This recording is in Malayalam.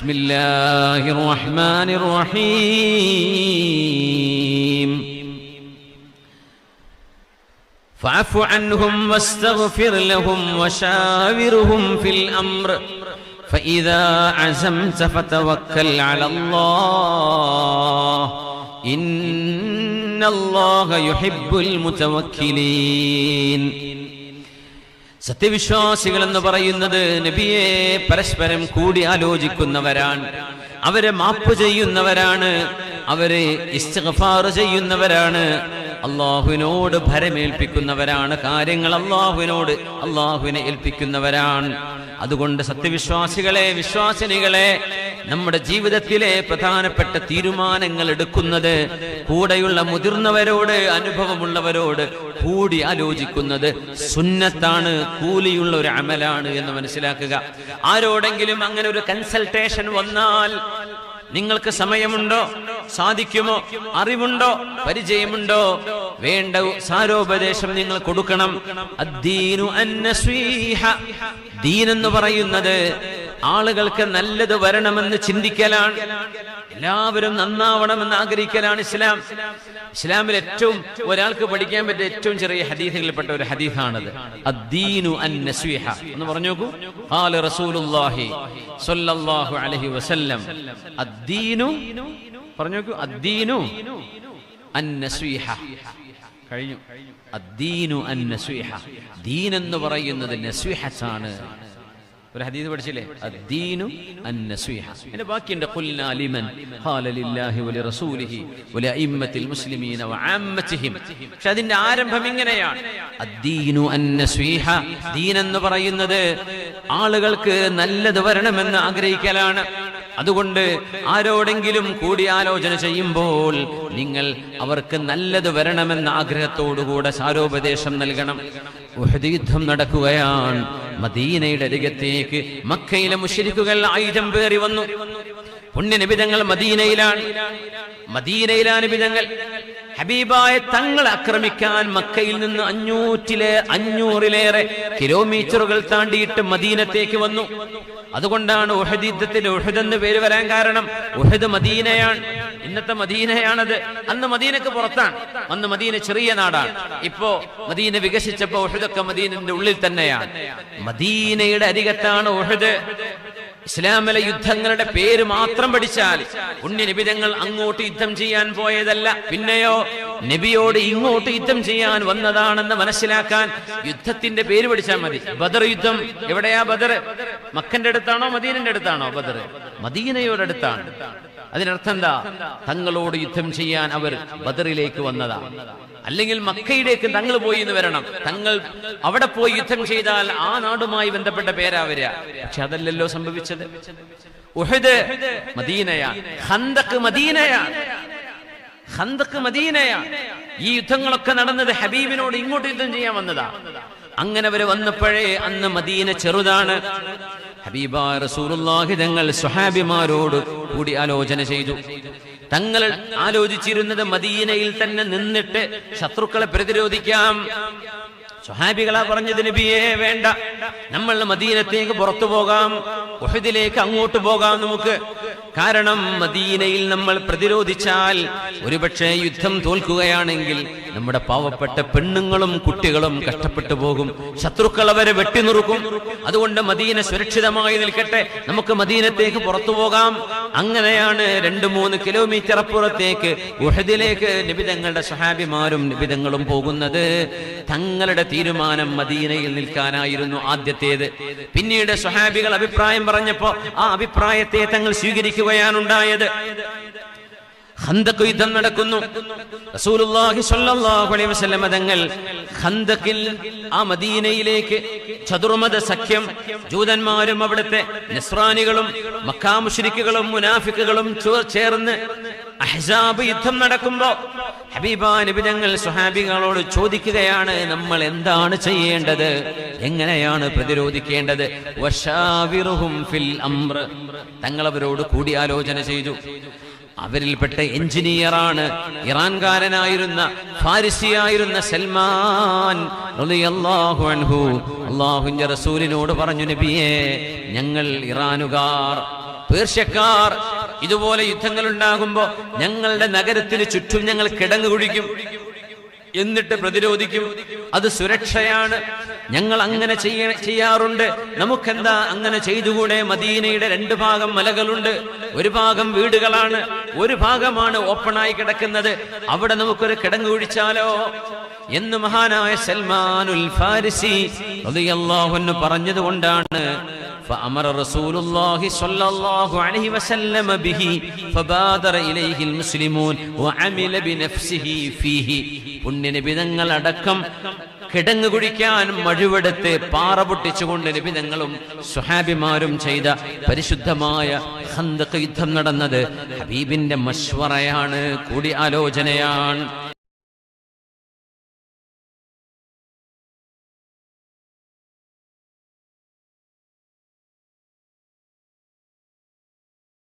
بسم الله الرحمن الرحيم. فاعف عنهم واستغفر لهم وشاورهم في الأمر. فإذا عزمت فتوكل على الله. إن الله يحب المتوكلين. സത്യവിശ്വാസികൾ എന്ന് പറയുന്നത് നബിയെ പരസ്പരം കൂടി ആലോചിക്കുന്നവരാണ്. അവരെ മാപ്പ് ചെയ്യുന്നവരാണ്. അവരെ ഇസ്തിഗ്ഫാർ ചെയ്യുന്നവരാണ്. അള്ളാഹുവിനോട് ഭരമേൽപ്പിക്കുന്നവരാണ്. കാര്യങ്ങൾ അള്ളാഹുവിനോട് അള്ളാഹുവിനെ ഏൽപ്പിക്കുന്നവരാണ്. അതുകൊണ്ട് സത്യവിശ്വാസികളെ വിശ്വാസിനികളെ നമ്മുടെ ജീവിതത്തിലെ പ്രധാനപ്പെട്ട തീരുമാനങ്ങൾ എടുക്കുന്നത് കൂടെയുള്ള മുതിർന്നവരോട് അനുഭവമുള്ളവരോട് കൂടി ആലോചിക്കുന്നത് സുന്നത്താണ് കൂലിയുള്ള ഒരു അമലാണ് എന്ന് മനസ്സിലാക്കുക. ആരോടെങ്കിലും അങ്ങനെ ഒരു കൺസൾട്ടേഷൻ വന്നാൽ നിങ്ങൾക്ക് സമയമുണ്ടോ? സാധിക്കുമോ? അറിവുണ്ടോ? പരിചയമുണ്ടോ? വേണ്ട സാരോപദേശം നിങ്ങൾ കൊടുക്കണം. അദ്ദീനു ദീൻ എന്ന് പറയുന്നത് ആളുകൾക്ക് നല്ലത് വരണമെന്ന് ചിന്തിക്കലാണ്. എല്ലാവരും നന്നാവണമെന്ന് ആഗ്രഹിക്കലാണ് ഇസ്ലാം. ഇസ്ലാമിൽ ഏറ്റവും ഒരാൾക്ക് പഠിക്കാൻ പറ്റിയ ഏറ്റവും ചെറിയ ഹദീസുകളിൽപ്പെട്ട ഒരു ഹദീസാണത്. അദ്ദീനു അന്നസ്വീഹ എന്ന് പറഞ്ഞു നോക്കൂ. ഹാല റസൂലുള്ളാഹി സ്വല്ലല്ലാഹു അലൈഹി വസല്ലം. അദ്ദീനു പറഞ്ഞു നോക്കൂ. അദ്ദീനു അന്നസ്വീഹ കഴിഞ്ഞു. അദ്ദീനു അന്നസ്വീഹ ദീൻ എന്ന് പറയുന്നത് നസ്വീഹത്താണ്. ഒരു ഹദീസ് പഠിച്ചില്ലേ? അദ്ദീനു അന്നസ്വീഹ. എന്നെ ബാക്കിയുണ്ട് ഖുൽനാ ലിമൻ ഖാല ലില്ലാഹി വലി റസൂലിഹി വലി അയ്മത്തിൽ മുസ്ലിമീന വഅമ്മത്തിഹിം പക്ഷെ അതിന്റെ ആരംഭം ഇങ്ങനെയാണ്. അദ്ദീനു അന്നസ്വീഹ. ദീൻ എന്ന് പറയുന്നത് ആളുകൾക്ക് നല്ലത് വരണമെന്ന് ആഗ്രഹിക്കലാണ്. അതുകൊണ്ട് ആരോടെങ്കിലും കൂടിയാലോചന ചെയ്യുമ്പോൾ നിങ്ങൾ അവർക്ക് നല്ലത് വരണമെന്ന ആഗ്രഹത്തോടുകൂടെ സാരോപദേശം നൽകണം. ഉഹദീദ്ധം നടക്കുകയാണ്. മദീനയുടെ അരികത്തേക്ക് മക്കയിലെ മുഷരിക്കുകൾ ആയിരം പേറി വന്നു. പുണ്യനിബിതങ്ങൾ മദീനയിലാണ്. മദീനയിലാണ് നിബിതങ്ങൾ. ഹബീബായ തങ്ങൾ ആക്രമിക്കാൻ മക്കയിൽ നിന്ന് അഞ്ഞൂറ്റിലെ അഞ്ഞൂറിലേറെ കിലോമീറ്ററുകൾ താണ്ടിയിട്ട് മദീനത്തേക്ക് വന്നു. അതുകൊണ്ടാണ് ഉഹദ് യുദ്ധത്തിൽ ഉഹദ് എന്ന് പേര് വരാൻ കാരണം. ഉഹദ് മദീനയാണ്. ഇന്നത്തെ മദീനയാണത്. അന്ന് മദീനക്ക് പുറത്താണ്. അന്ന് മദീന ചെറിയ നാടാണ്. ഇപ്പോ മദീന വികസിച്ചപ്പോ ഉഹദൊക്കെ മദീനന്റെ ഉള്ളിൽ തന്നെയാണ്. മദീനയുടെ അരികത്താണ് ഉഹദ്. ഇസ്ലാമിലെ യുദ്ധങ്ങളുടെ പേര് മാത്രം പഠിച്ചാൽ പുണ്യ നിബിതങ്ങൾ അങ്ങോട്ട് യുദ്ധം ചെയ്യാൻ പോയതല്ല. പിന്നെയോ നബിയോട് ഇങ്ങോട്ട് യുദ്ധം ചെയ്യാൻ വന്നതാണെന്ന് മനസ്സിലാക്കാൻ യുദ്ധത്തിന്റെ പേര് പഠിച്ചാൽ മതി. ബദർ യുദ്ധം എവിടെയാ ബദർ? മക്കന്റെ അടുത്താണോ മദീനന്റെ അടുത്താണോ ബദർ? മദീനയുടെ അടുത്താണ്. അതിനർത്ഥം എന്താ? തങ്ങളോട് യുദ്ധം ചെയ്യാൻ അവർ ബദറിലേക്ക് വന്നതാണ് അല്ലെങ്കിൽ മക്കയിലേക്ക് തങ്ങൾ പോയി എന്ന് വരണം. തങ്ങൾ അവിടെ പോയി യുദ്ധം ചെയ്താൽ ആ നാടുമായി ബന്ധപ്പെട്ട പേരാ വരിക. പക്ഷെ അതല്ലല്ലോ സംഭവിച്ചത്. മദീനയാ. മദീനയാ. മദീനയാ. ഈ യുദ്ധങ്ങളൊക്കെ നടന്നത് ഹബീബിനോട് ഇങ്ങോട്ട് യുദ്ധം ചെയ്യാൻ വന്നതാ. അങ്ങനെ അവർ വന്നപ്പോഴേ അന്ന് മദീന ചെറുതാണ്. ഹബീബ റസൂലുള്ളാഹി തങ്ങൾ സ്വഹാബിമാരോട് കൂടി ആലോചന ചെയ്തു. തങ്ങൾ ആലോചിച്ചിരുന്നത് മദീനയിൽ തന്നെ നിന്നിട്ട് ശത്രുക്കളെ പ്രതിരോധിക്കാം. സ്വഹാബികളാ പറഞ്ഞത് നബിയേ വേണ്ട. നമ്മൾ മദീനത്തേക്ക് പുറത്തു പോകാം. ഉഹദിലേക്ക് അങ്ങോട്ട് പോകാം നമുക്ക്. കാരണം മദീനയിൽ നമ്മൾ പ്രതിരോധിച്ചാൽ ഒരുപക്ഷെ യുദ്ധം തോൽക്കുകയാണെങ്കിൽ നമ്മുടെ പാവപ്പെട്ട പെണ്ണുങ്ങളും കുട്ടികളും കഷ്ടപ്പെട്ടു പോകും. ശത്രുക്കൾ അവരെ വെട്ടിനുറുക്കും അതുകൊണ്ട് മദീന സുരക്ഷിതമായി നിൽക്കട്ടെ. നമുക്ക് മദീനത്തേക്ക് പുറത്തു പോകാം. അങ്ങനെയാണ് രണ്ട് മൂന്ന് കിലോമീറ്റർ അപ്പുറത്തേക്ക് ഉഹദിലേക്ക് നിബിതങ്ങളുടെ സഹാബിമാരും നിബിതങ്ങളും പോകുന്നത്. തങ്ങളുടെ തീരുമാനം മദീനയിൽ നിൽക്കാനായിരുന്നു ആദ്യത്തേത്. പിന്നീട് സഹാബികൾ അഭിപ്രായം പറഞ്ഞപ്പോ ആ അഭിപ്രായത്തെ തങ്ങൾ സ്വീകരിക്കുകയാണുണ്ടായത് ഖന്തക്ക് യുദ്ധം നടക്കുന്നു. റസൂലുള്ളാഹി സ്വല്ലല്ലാഹു അലൈഹി വസല്ലം തങ്ങൾ ഖന്ദഖിൽ ആ മദീനയിലേക്ക് ചതുർമത സഖ്യം ജൂതന്മാരും അവിടുത്തെ നസ്രാനികളും മക്കാ മുശ്രിക്കുകളും മുനാഫിക്കുകളും ചേർന്ന് അഹ്സാബ് യുദ്ധം നടക്കുമ്പോൾ ഹബീബാ നബി തങ്ങൾ സുഹാബികളോട് ചോദിക്കുകയാണ് നമ്മൾ എന്താണ് ചെയ്യേണ്ടത്? എങ്ങനെയാണ് പ്രതിരോധിക്കേണ്ടത്? ഫിൽ അംർ തങ്ങൾ അവരോട് കൂടിയാലോചന ചെയ്തു. അവരിൽപ്പെട്ട എഞ്ചിനീയറാണ് ഇറാൻകാരനായിരുന്ന ഫാരിസിയായിരുന്ന സൽമാൻ അൻഹു. റസൂലിനോട് പറഞ്ഞു നബിയേ ഞങ്ങൾ ഇറാനുകാർ പേർഷ്യക്കാർ ഇതുപോലെ യുദ്ധങ്ങൾ ഉണ്ടാകുമ്പോൾ ഞങ്ങളുടെ നഗരത്തിന് ചുറ്റും ഞങ്ങൾ കിടങ്ങു കുഴിക്കും. എന്നിട്ട് പ്രതിരോധിക്കും അത് സുരക്ഷയാണ് ഞങ്ങൾ അങ്ങനെ ചെയ്യ ചെയ്യാറുണ്ട് നമുക്കെന്താ അങ്ങനെ ചെയ്തുകൂടെ മദീനയുടെ രണ്ട് ഭാഗം മലകളുണ്ട് ഒരു ഭാഗം വീടുകളാണ് ഒരു ഭാഗമാണ് ഓപ്പണായി കിടക്കുന്നത് അവിടെ നമുക്കൊരു കിടങ്ങ് കുഴിച്ചാലോ എന്ന് മഹാനായ സൽമാനുൽ ഫാരിസി റളിയല്ലാഹു അൻഹു പറഞ്ഞതുകൊണ്ടാണ് فأمر رسول الله صلى الله عليه وسلم به فبادر إليه المسلمون وعمل بنفسه فيه പുണ്യനിബിതങ്ങൾ അടക്കം കിടങ്ങ് കുടിക്കാൻ മഴുവെടുത്ത് പാറ പൊട്ടിച്ചുകൊണ്ട് നിബിതങ്ങളും സുഹാബിമാരും ചെയ്ത പരിശുദ്ധമായ ഖന്തഖ് യുദ്ധം നടന്നത് ഹബീബിന്റെ മശ്വറയാണ് കൂടി ആലോചനയാണ്